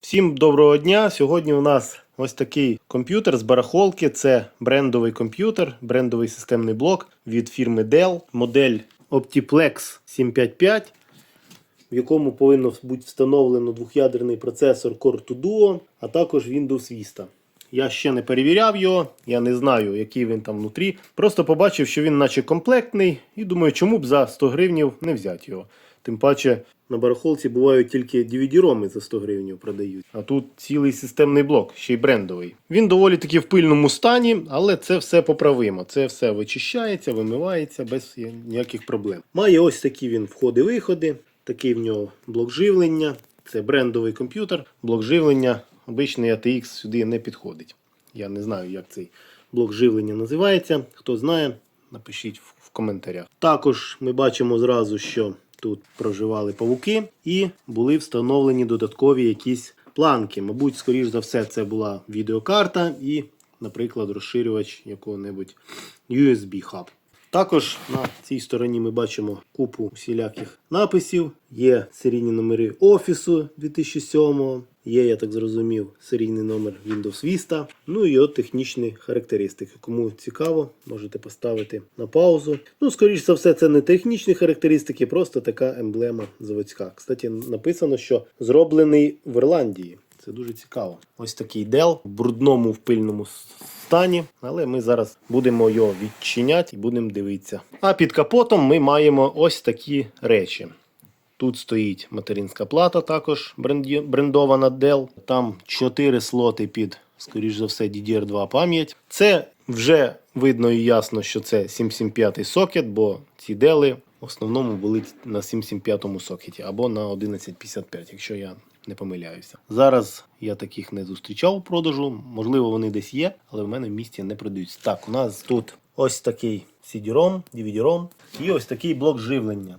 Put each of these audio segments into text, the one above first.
Всім доброго дня! Сьогодні у нас ось такий комп'ютер з барахолки. Це брендовий комп'ютер, брендовий системний блок від фірми Dell, модель Optiplex 755, в якому повинно бути встановлено двох'ядерний процесор Core 2 Duo, а також Windows Vista. Я ще не перевіряв його, я не знаю, який він там внутрі. Просто побачив, що він наче комплектний, і думаю, чому б за 100 гривнів не взяти його. Тим паче на барахолці бувають тільки DVD-роми за 100 гривень продають. А тут цілий системний блок, ще й брендовий. Він доволі таки в пильному стані, але це все поправимо. Це все вичищається, вимивається без ніяких проблем. Має ось такі він входи-виходи, такий в нього блок живлення. Це брендовий комп'ютер, блок живлення. Обичний ATX сюди не підходить. Я не знаю, як цей блок живлення називається. Хто знає, напишіть в коментарях. Також ми бачимо зразу, що тут проживали павуки і були встановлені додаткові якісь планки. Мабуть, скоріш за все, це була відеокарта і, наприклад, розширювач якого-небудь USB хаб. Також на цій стороні ми бачимо купу всіляких написів. Є серійні номери Офісу 2007, є, я так зрозумів, серійний номер Windows Vista. Ну і от технічні характеристики. Кому цікаво, можете поставити на паузу. Ну, скоріш за все, це не технічні характеристики, просто така емблема заводська. Кстати, написано, що зроблений в Ірландії. Це дуже цікаво. Ось такий Dell в брудному в пильному стані, але ми зараз будемо його відчиняти і будемо дивитися. А під капотом ми маємо ось такі речі. Тут стоїть материнська плата, також брендована Dell. Там 4 слоти під, скоріш за все, DDR2 пам'ять. Це вже видно і ясно, що це 775 сокет, бо ці дели в основному були на 775 сокеті або на 1155, якщо я не помиляюся. Зараз я таких не зустрічав у продажу. Можливо, вони десь є, але в мене в місті не продаються. Так, у нас тут ось такий CD-ROM, DVD-ROM і ось такий блок живлення.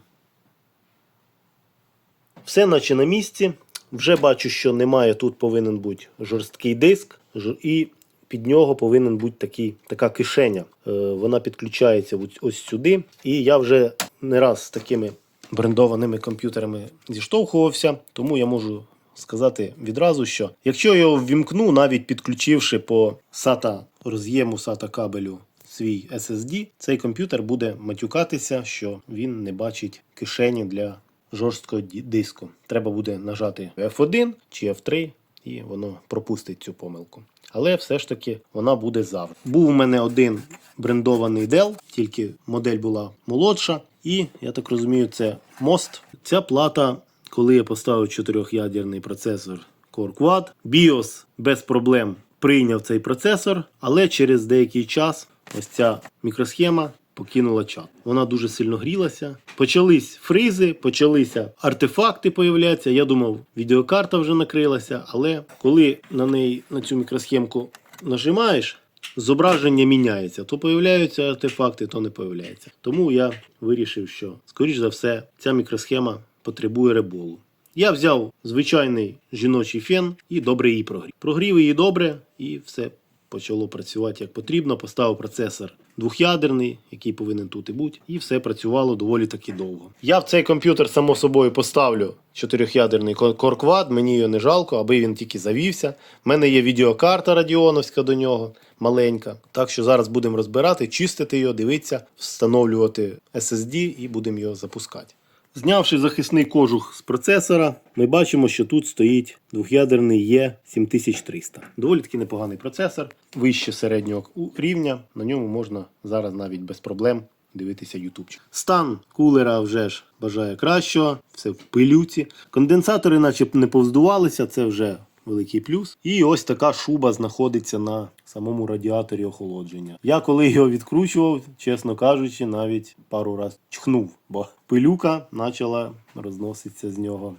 Все наче на місці. Вже бачу, що немає. Тут повинен бути жорсткий диск, і під нього повинен бути такий, така кишеня. Е, Вона підключається ось- ось сюди. І я вже не раз з такими брендованими комп'ютерами зіштовхувався, тому я можу сказати відразу, що якщо я ввімкну, навіть підключивши по SATA роз'єму SATA кабелю свій SSD, цей комп'ютер буде матюкатися, що він не бачить кишені для жорсткого диску. Треба буде нажати F1 чи F3, і воно пропустить цю помилку. Але все ж таки вона буде завжди. Був у мене один брендований Dell, тільки модель була молодша. І я так розумію, це мост. Ця плата, коли я поставив чотирьохядерний процесор Core Quad, BIOS без проблем прийняв цей процесор, але через деякий час ось ця мікросхема покинула чат. Вона дуже сильно грілася. Почались фризи, почалися артефакти появлятися. Я думав, відеокарта вже накрилася, але коли на неї на цю мікросхемку нажимаєш, зображення міняється. То появляються артефакти, то не появляються. Тому я вирішив, що, скоріш за все, ця мікросхема потребує реболу. Я взяв звичайний жіночий фен і добре її прогрів. Прогрів її добре, і все почало працювати як потрібно. Поставив процесор двох'ядерний, який повинен тут і бути, і все працювало доволі таки довго. Я в цей комп'ютер, само собою, поставлю чотирьох'ядерний корквад, мені його не жалко, аби він тільки завівся. У мене є відеокарта радіоновська до нього, маленька. Так що зараз будемо розбирати, чистити його, дивитися, встановлювати SSD і будемо його запускати. Знявши захисний кожух з процесора, ми бачимо, що тут стоїть двох'ядерний E7300. Доволі таки непоганий процесор, вище середнього рівня. На ньому можна зараз навіть без проблем дивитися ютубчик. Стан кулера вже ж бажає кращого, все в пилюці. Конденсатори, наче не повздувалися, це вже великий плюс. І ось така шуба знаходиться на самому радіаторі охолодження. Я коли його відкручував, чесно кажучи, навіть пару раз чхнув, бо пилюка почала розноситися з нього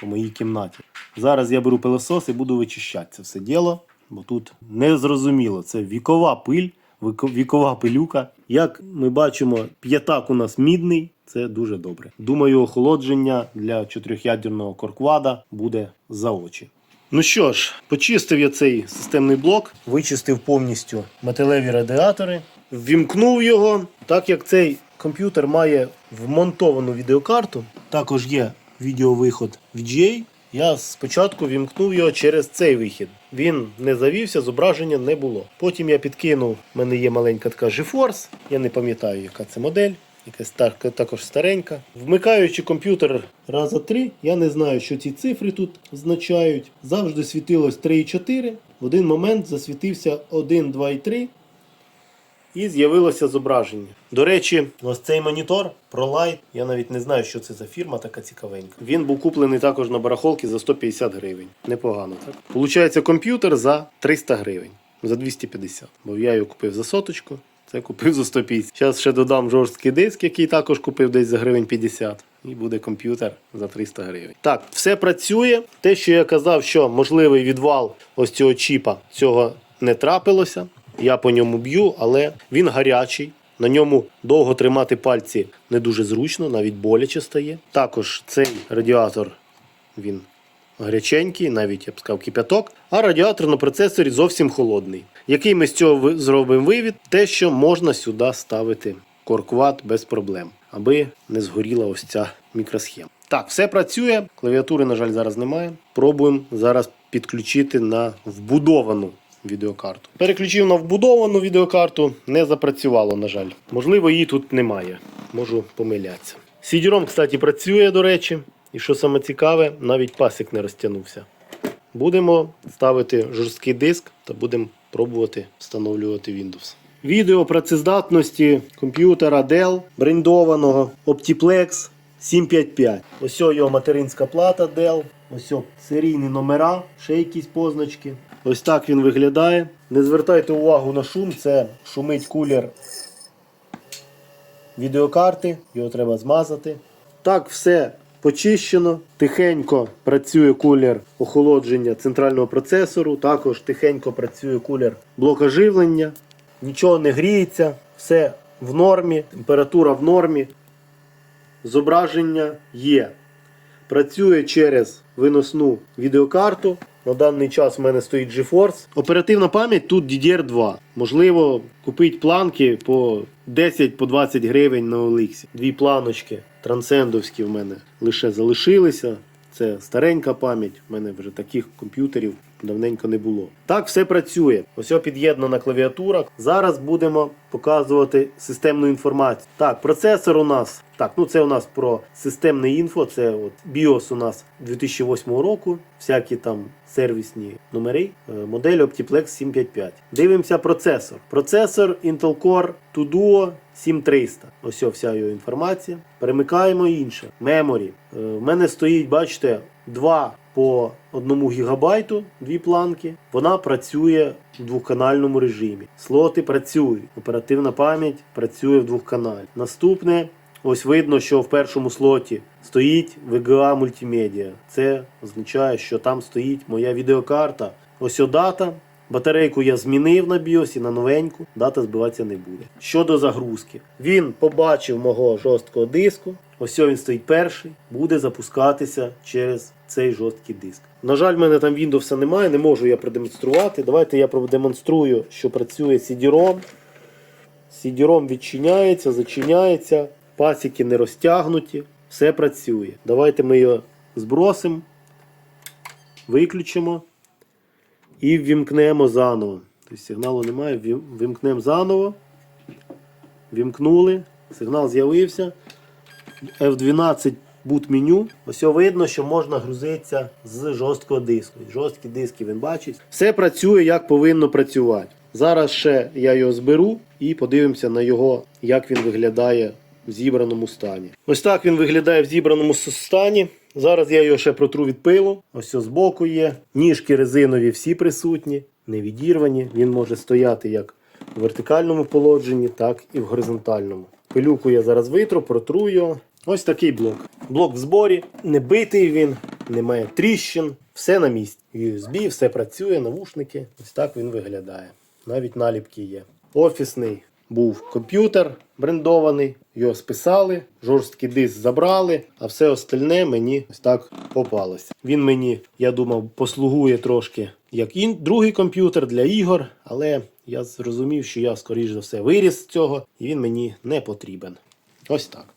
по моїй кімнаті. Зараз я беру пилосос і буду вичищати це все діло, бо тут незрозуміло. Це вікова пиль, вікова пилюка. Як ми бачимо, п'ятак у нас мідний. Це дуже добре. Думаю, охолодження для чотирьохядерного корквада буде за очі. Ну що ж, почистив я цей системний блок, вичистив повністю металеві радіатори, ввімкнув його. Так як цей комп'ютер має вмонтовану відеокарту, також є відеовиход VGA, Я спочатку вімкнув його через цей вихід. Він не завівся, зображення не було. Потім я підкинув, в мене є маленька така GeForce, я не пам'ятаю, яка це модель. Якась так, також старенька. Вмикаючи комп'ютер раза три, я не знаю, що ці цифри тут означають. Завжди світилось 3 і 4. В один момент засвітився 1, 2 і 3 і з'явилося зображення. До речі, ось цей монітор ProLight, я навіть не знаю, що це за фірма така цікавенька. Він був куплений також на барахолці за 150 гривень. Непогано, так? Получається комп'ютер за 300 гривень, за 250. Бо я його купив за соточку. Це купив за 150. Зараз ще додам жорсткий диск, який також купив десь за гривень 50. І буде комп'ютер за 300 гривень. Так, все працює. Те, що я казав, що можливий відвал ось цього чіпа, цього не трапилося. Я по ньому б'ю, але він гарячий. На ньому довго тримати пальці не дуже зручно, навіть боляче стає. Також цей радіатор він гаряченький, навіть я б сказав, кипяток, а радіатор на процесорі зовсім холодний. Який ми з цього зробимо вивід? Те, що можна сюди ставити коркват без проблем, аби не згоріла ось ця мікросхема. Так, все працює. Клавіатури, на жаль, зараз немає. Пробуємо зараз підключити на вбудовану відеокарту. Переключив на вбудовану відеокарту, не запрацювало, на жаль. Можливо, її тут немає. Можу помилятися. CD-ROM, кстати, працює, до речі. І що саме цікаве, навіть пасик не розтягнувся. Будемо ставити жорсткий диск та будемо пробувати встановлювати Windows. Відео працездатності комп'ютера Dell брендованого Optiplex 755. Ось його материнська плата Dell. Ось серійні номера, ще якісь позначки. Ось так він виглядає. Не звертайте увагу на шум, це шумить кулер відеокарти, його треба змазати. Так, все почищено. Тихенько працює кулер охолодження центрального процесору. Також тихенько працює кулер блока живлення. Нічого не гріється, все в нормі, температура в нормі. Зображення є. Працює через виносну відеокарту. На даний час в мене стоїть GeForce. Оперативна пам'ять тут DDR2. Можливо, купити планки по 10-20 гривень на OLX. Дві планочки трансендовські в мене лише залишилися. Це старенька пам'ять. У мене вже таких комп'ютерів давненько не було. Так все працює. Ось під'єднана клавіатура. Зараз будемо показувати системну інформацію. Так, процесор у нас. Так, ну це у нас про системне інфо. Це от BIOS у нас 2008 року. Всякі там сервісні номери. Е, Модель Optiplex 755. Дивимося процесор. Процесор Intel Core Tuduo 7300. Ось вся його інформація. Перемикаємо інше. Е, В мене стоїть, бачите, два по 1 гігабайту, дві планки. Вона працює в двохканальному режимі. Слоти працюють. Оперативна пам'ять працює в двохканалі. Наступне. Ось видно, що в першому слоті стоїть VGA мультимедіа. Це означає, що там стоїть моя відеокарта. Ось дата. Батарейку я змінив на BIOS на новеньку, дата збиватися не буде. Щодо загрузки, він побачив мого жорсткого диску. Ось він стоїть перший, буде запускатися через цей жорсткий диск. На жаль, в мене там Windows немає, не можу я продемонструвати. Давайте я продемонструю, що працює CD-ROM. CD-ROM відчиняється, зачиняється, пасіки не розтягнуті, все працює. Давайте ми його збросимо, виключимо і ввімкнемо заново. Тобто сигналу немає, ввімкнемо заново. Вімкнули, сигнал з'явився. F12 boot меню. Ось видно, що можна грузитися з жорсткого диску. Жорсткі диски він бачить. Все працює, як повинно працювати. Зараз ще я його зберу і подивимося на його, як він виглядає в зібраному стані. Ось так він виглядає в зібраному стані. Зараз я його ще протру від пилу. Ось ось збоку є. Ніжки резинові всі присутні, не відірвані. Він може стояти як в вертикальному положенні, так і в горизонтальному. Пилюку я зараз витру, протру його. Ось такий блок. Блок в зборі, не битий він, немає тріщин, все на місці. USB, все працює, навушники. Ось так він виглядає. Навіть наліпки є. Офісний був комп'ютер брендований, його списали, жорсткий диск забрали, а все остальне мені ось так попалося. Він мені, я думав, послугує трошки як ін... другий комп'ютер для ігор, але я зрозумів, що я, скоріш за все, виріс з цього, і він мені не потрібен. Ось так.